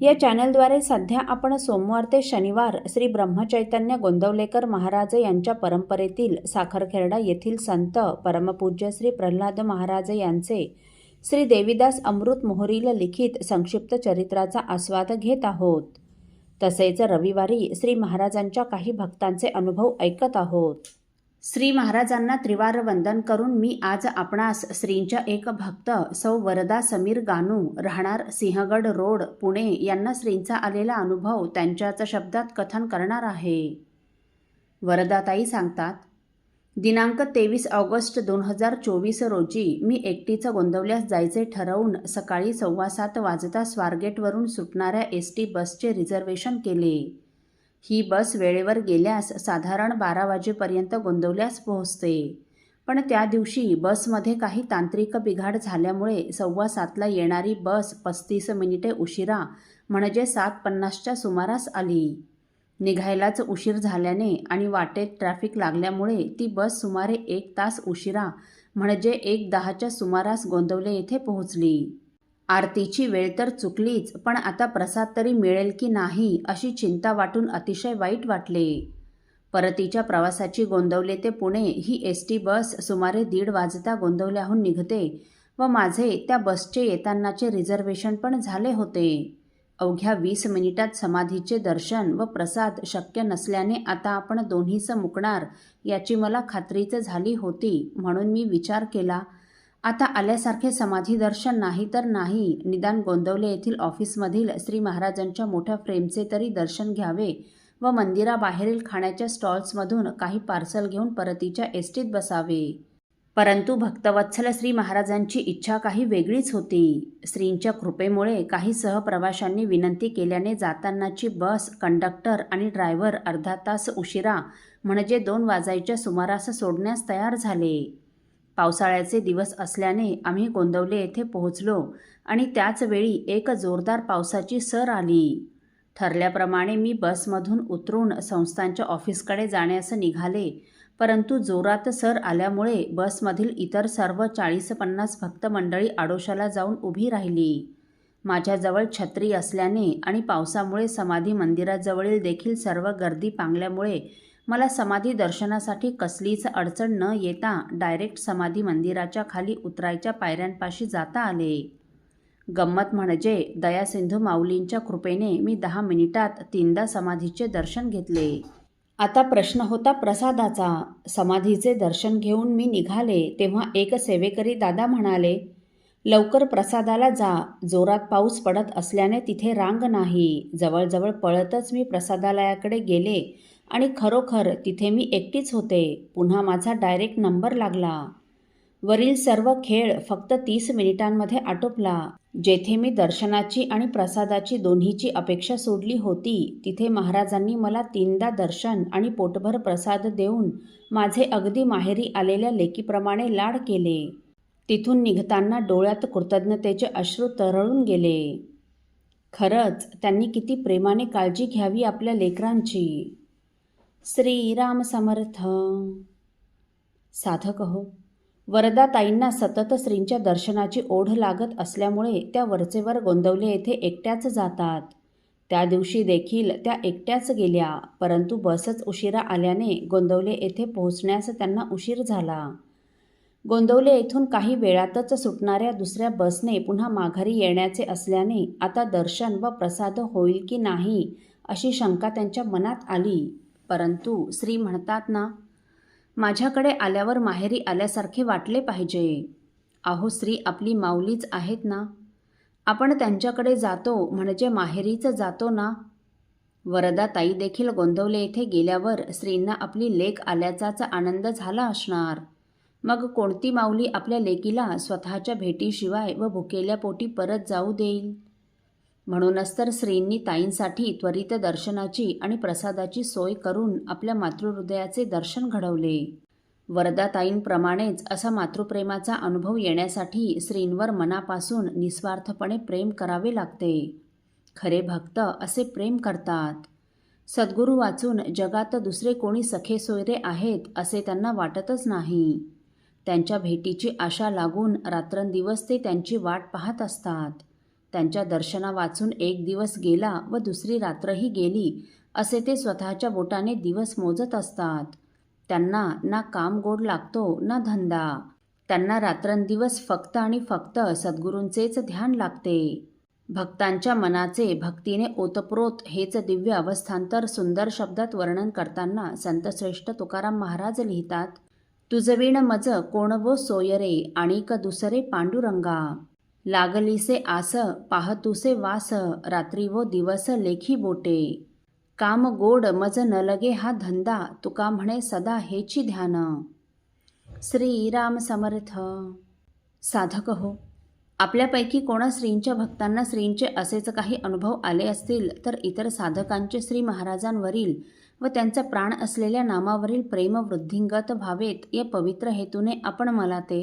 या चॅनलद्वारे सध्या आपण सोमवार ते शनिवार श्री ब्रह्मचैतन्य गोंदवलेकर महाराज यांच्या परंपरेतील साखरखेरडा येथील संत परमपूज्य श्री प्रल्हाद महाराज यांचे श्री देवीदास अमृत मोहरील लिखित संक्षिप्त चरित्राचा आस्वाद घेत आहोत. तसेच रविवारी श्री महाराजांच्या काही भक्तांचे अनुभव ऐकत आहोत. श्री महाराजांना त्रिवार वंदन करून मी आज आपणास श्रींच्या एक भक्त सौ वरदा समीर गानू राहणार सिंहगड रोड पुणे यांना श्रींचा आलेला अनुभव त्यांच्याच शब्दात कथन करणार आहे. वरदाताई सांगतात दिनांक तेवीस ऑगस्ट दोन हजार चोवीस रोजी मी एकटीचं गोंदवल्यास जायचे ठरवून सकाळी सव्वा सात वाजता स्वारगेटवरून सुटणाऱ्या एस टी बसचे रिझर्वेशन केले. ही बस वेळेवर गेल्यास साधारण बारा वाजेपर्यंत गोंदवल्यास पोहोचते. पण त्या दिवशी बसमध्ये काही तांत्रिक बिघाड झाल्यामुळे सव्वा सातला येणारी बस पस्तीस मिनिटे उशिरा म्हणजे सात पन्नासच्या सुमारास आली. निघायलाच उशीर झाल्याने आणि वाटेत ट्रॅफिक लागल्यामुळे ती बस सुमारे एक तास उशिरा म्हणजे एक दहाच्या सुमारास गोंदवले येथे पोहोचली. आरतीची वेळ तर चुकलीच पण आता प्रसाद तरी मिळेल की नाही अशी चिंता वाटून अतिशय वाईट वाटले. परतीच्या प्रवासाची गोंदवले ते पुणे ही एस टी बस सुमारे दीड वाजता गोंदवल्याहून निघते व माझे त्या बसचे येतानाचे रिझर्वेशन पण झाले होते. अवघ्या वीस मिनिटात समाधीचे दर्शन व प्रसाद शक्य नसल्याने आता आपण दोन्हीचं मुकणार याची मला खात्रीच झाली होती म्हणून मी विचार केला आता आल्यासारखे समाधी दर्शन नाही तर नाही. निदान गोंदवले येथील ऑफिसमधील श्री महाराजांच्या मोठ्या फ्रेमचे तरी दर्शन घ्यावे व मंदिराबाहेरील खाण्याच्या स्टॉल्समधून काही पार्सल घेऊन परतीच्या एसटीत बसावे. परंतु भक्तवत्सल श्री महाराजांची इच्छा काही वेगळीच होती. श्रींच्या कृपेमुळे काही सहप्रवाशांनी विनंती केल्याने जातानाची बस कंडक्टर आणि ड्रायव्हर अर्धा तास उशिरा म्हणजे दोन वाजायच्या सुमारास सोडण्यास तयार झाले. पावसाळ्याचे दिवस असल्याने आम्ही गोंदवले येथे पोहोचलो आणि त्याचवेळी एक जोरदार पावसाची सर आली. ठरल्याप्रमाणे मी बसमधून उतरून संस्थांच्या ऑफिसकडे जाण्यास निघाले परंतु जोरात सर आल्यामुळे बसमधील इतर सर्व चाळीस पन्नास भक्त मंडळी आडोशाला जाऊन उभी राहिली. माझ्याजवळ छत्री असल्याने आणि पावसामुळे समाधी मंदिराजवळील देखील सर्व गर्दी पांगल्यामुळे मला समाधी दर्शनासाठी कसलीच अडचण न येता डायरेक्ट समाधी मंदिराच्या खाली उतरायच्या पायऱ्यांपाशी जाता आले. गंमत म्हणजे दयासिंधू माऊलींच्या कृपेने मी दहा मिनिटात तीनदा समाधीचे दर्शन घेतले. आता प्रश्न होता प्रसादाचा. समाधीचे दर्शन घेऊन मी निघाले तेव्हा एक सेवेकरी दादा म्हणाले लवकर प्रसादाला जा. जोरात पाऊस पडत असल्याने तिथे रांग नाही. जवळजवळ पळतच मी प्रसादालयाकडे गेले. आणि खरोखर तिथे मी एकटीच होते. पुन्हा माझा डायरेक्ट नंबर लागला. वरील सर्व खेळ फक्त तीस मिनिटांमध्ये आटोपला. जेथे मी दर्शनाची आणि प्रसादाची दोन्हीची अपेक्षा सोडली होती तिथे महाराजांनी मला तीनदा दर्शन आणि पोटभर प्रसाद देऊन माझे अगदी माहेरी आलेल्या लेकीप्रमाणे लाड केले. तिथून निघताना डोळ्यात कृतज्ञतेचे अश्रू तरळून गेले. खरंच त्यांनी किती प्रेमाने काळजी घ्यावी आपल्या लेकरांची. श्रीराम समर्थ साधक हो वरदाताईंना सतत श्रींच्या दर्शनाची ओढ लागत असल्यामुळे त्या वरचेवर गोंदवले येथे एकट्याच जातात. त्या दिवशी देखील त्या एकट्याच गेल्या परंतु बसच उशिरा आल्याने गोंदवले येथे पोहोचण्यास त्यांना उशीर झाला. गोंदवले येथून काही वेळातच सुटणाऱ्या दुसऱ्या बसने पुन्हा माघारी येण्याचे असल्याने आता दर्शन व प्रसाद होईल की नाही अशी शंका त्यांच्या मनात आली. परंतु स्त्री म्हणतात ना माझ्याकडे आल्यावर माहेरी आल्यासारखे वाटले पाहिजे. अहो स्त्री आपली माऊलीच आहेत ना. आपण त्यांच्याकडे जातो म्हणजे माहेरीच जातो ना. वरदा ताई देखील गोंदवले येथे गेल्यावर स्त्रींना आपली लेख आल्याचाच आनंद झाला असणार. मग कोणती माऊली आपल्या लेकीला स्वतःच्या भेटीशिवाय व भुकेल्या पोटी परत जाऊ देईल? म्हणूनच तर श्रींनी ताईंसाठी त्वरित दर्शनाची आणि प्रसादाची सोय करून आपल्या मातृहृदयाचे दर्शन घडवले. वरदाताईंप्रमाणेच असा मातृप्रेमाचा अनुभव येण्यासाठी श्रींवर मनापासून निस्वार्थपणे प्रेम करावे लागते. खरे भक्त असे प्रेम करतात. सद्गुरू वाचून जगात दुसरे कोणी सखे सोयरे आहेत असे त्यांना वाटतच नाही. त्यांच्या भेटीची आशा लागून रात्रंदिवस ते त्यांची वाट पाहत असतात. त्यांच्या दर्शना वाचून एक दिवस गेला व दुसरी रात्रही गेली असे ते स्वतःच्या बोटाने दिवस मोजत असतात. त्यांना ना काम गोड लागतो ना धंदा. त्यांना रात्रंदिवस फक्त आणि फक्त सद्गुरूंचेच ध्यान लागते. भक्तांच्या मनाचे भक्तीने ओतप्रोत हेच दिव्य अवस्थांतर सुंदर शब्दात वर्णन करताना संतश्रेष्ठ तुकाराम महाराज लिहितात तुझविण मज कोण वो सोयरे आणिक दुसरे पांडुरंगा. लागलीसे आस पाहतुसे वास रात्री वो दिवस लेखी बोटे. काम गोड मज न लगे हा धंदा तुका म्हणे सदा हेची ध्यान. श्रीराम समर्थ. साधक हो आपल्यापैकी कोणा श्रींच्या भक्तांना श्रींचे असेच काही अनुभव आले असतील तर इतर साधकांचे श्री महाराजांवरील व त्यांचा प्राण असलेल्या नामावरील प्रेम वृद्धिंगत व्हावेत या पवित्र हेतूने आपण मला ते